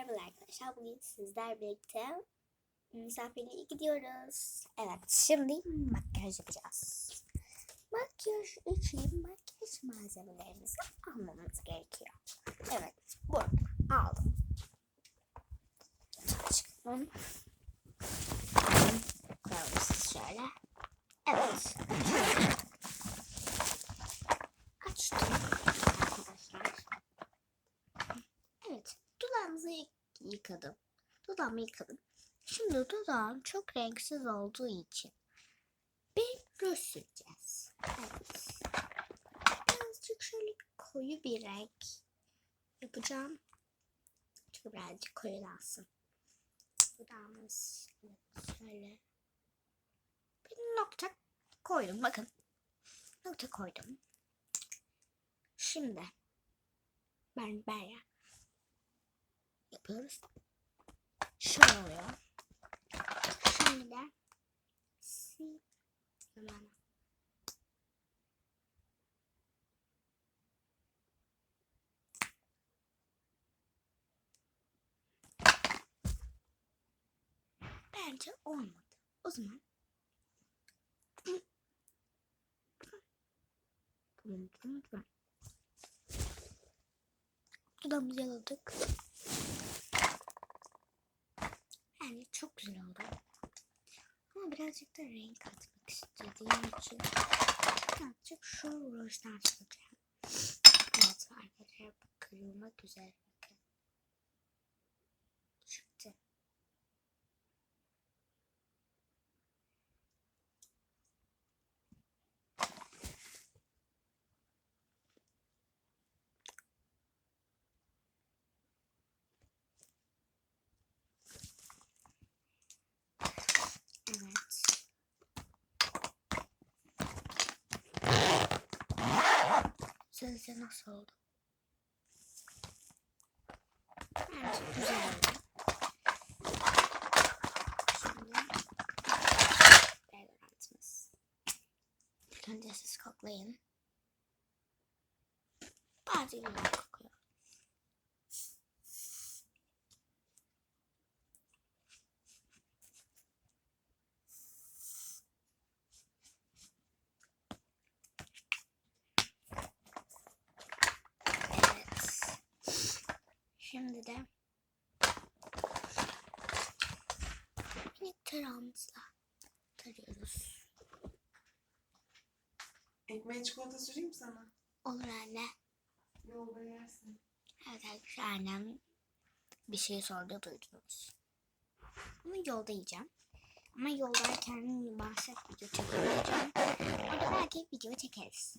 Merhaba arkadaşlar. Bugün sizler birlikte misafirliğe gidiyoruz. Evet, şimdi makyaj yapacağız. Makyaj için makyaj malzemelerimizi almamız gerekiyor. Evet, burada aldım. Çıkalım. Koyalım siz şöyle. Evet. Açtım arkadaşlar. Evet, yık- yıkadım. Dudağımı yıkadım. Şimdi dudağım çok renksiz olduğu için bir ruj süreceğiz. Evet. Birazcık şöyle koyu bir renk yapacağım. Çünkü birazcık koyulansın. Dudağımız şöyle bir nokta koydum. Bakın. Nokta koydum. Şimdi ben ben yapıyoruz. Şöyle oluyor. Şimdi de si hemen Bence olmadı. O zaman Dudağımızı yaladık. Yani çok güzel oldu. Ama birazcık da renk katmak istediğim için birazcık şu rujdan süreceğim. Evet arkadaşlar kırılmak üzere bakın. Çıktı. Evet. Sizce nasıl oldu? Bence güzel oldu. Şimdi deodorantımız. İlk önce siz koklayın. Bazı güzel kokuyor. Evet. Şimdi de minik tırağımızla tarıyoruz. Ekmeğe çikolata süreyim mi sana? Olur anne. Yolda yersin. Evet arkadaşlar annem bir şey sordu duydunuz. Bunu yolda yiyeceğim. Ama yoldayken bahset video çekemeyeceğim. Orada belki video çekeriz.